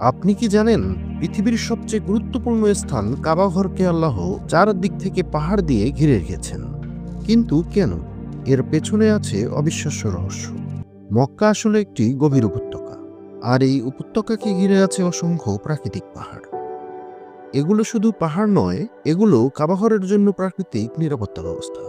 আপনি কি জানেন, পৃথিবীর সবচেয়ে গুরুত্বপূর্ণ স্থান কাবাঘরকে আল্লাহ চার দিক থেকে পাহাড় দিয়ে ঘিরে রেখেছেন? কিন্তু কেন? এর পেছনে আছে অবিশ্বাস্য রহস্য। মক্কা আসলে একটি গভীর উপত্যকা, আর এই উপত্যকাকে ঘিরে আছে অসংখ্য প্রাকৃতিক পাহাড়। এগুলো শুধু পাহাড় নয়, এগুলো কাবাঘরের জন্য প্রাকৃতিক নিরাপত্তা ব্যবস্থা।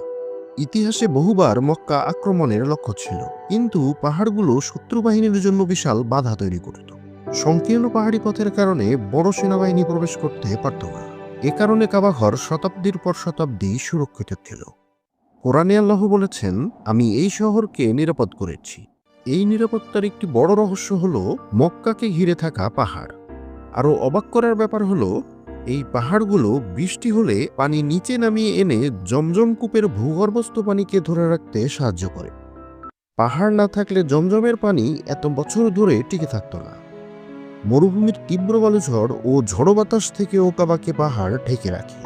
ইতিহাসে বহুবার মক্কা আক্রমণের লক্ষ্য ছিল, কিন্তু পাহাড়গুলো শত্রু বাহিনীর জন্য বিশাল বাধা তৈরি করত। সংকীর্ণ পাহাড়ি পথের কারণে বড় সেনাবাহিনী প্রবেশ করতে পারত না। এ কারণে কাবাঘর শতাব্দীর পর শতাব্দী সুরক্ষিত ছিল। কোরআনে আল্লাহ বলেছেন, আমি এই শহরকে নিরাপদ করেছি। এই নিরাপত্তার একটি বড় রহস্য হল মক্কাকে ঘিরে থাকা পাহাড়। আরও অবাক করার ব্যাপার হলো, এই পাহাড়গুলো বৃষ্টি হলে পানি নিচে নামিয়ে এনে জমজম কূপের ভূগর্ভস্থ পানিকে ধরে রাখতে সাহায্য করে। পাহাড় না থাকলে জমজমের পানি এত বছর ধরে টিকে থাকত না। মরুভূমির তীব্র বালুঝড় ও ঝড়ো বাতাস থেকেও কাবাকে পাহাড় ঢেকে রাখে।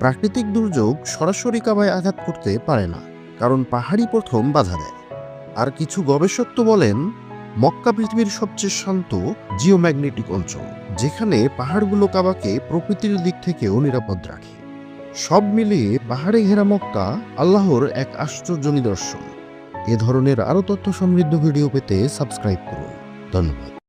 প্রাকৃতিক দুর্যোগ সরাসরি কাবায় আঘাত করতে পারে না, কারণ পাহাড়ই প্রথম বাধা দেয়। আর কিছু গবেষক তো বলেন, মক্কা পৃথিবীর সবচেয়ে শান্ত জিওম্যাগনেটিক অঞ্চল, যেখানে পাহাড়গুলো কাবাকে প্রকৃতির দিক থেকেও নিরাপদ রাখে। সব মিলিয়ে পাহাড়ে ঘেরা মক্কা আল্লাহর এক আশ্চর্য নিদর্শন এ ধরনের আরও তথ্য সমৃদ্ধ ভিডিও পেতে সাবস্ক্রাইব করুন। ধন্যবাদ।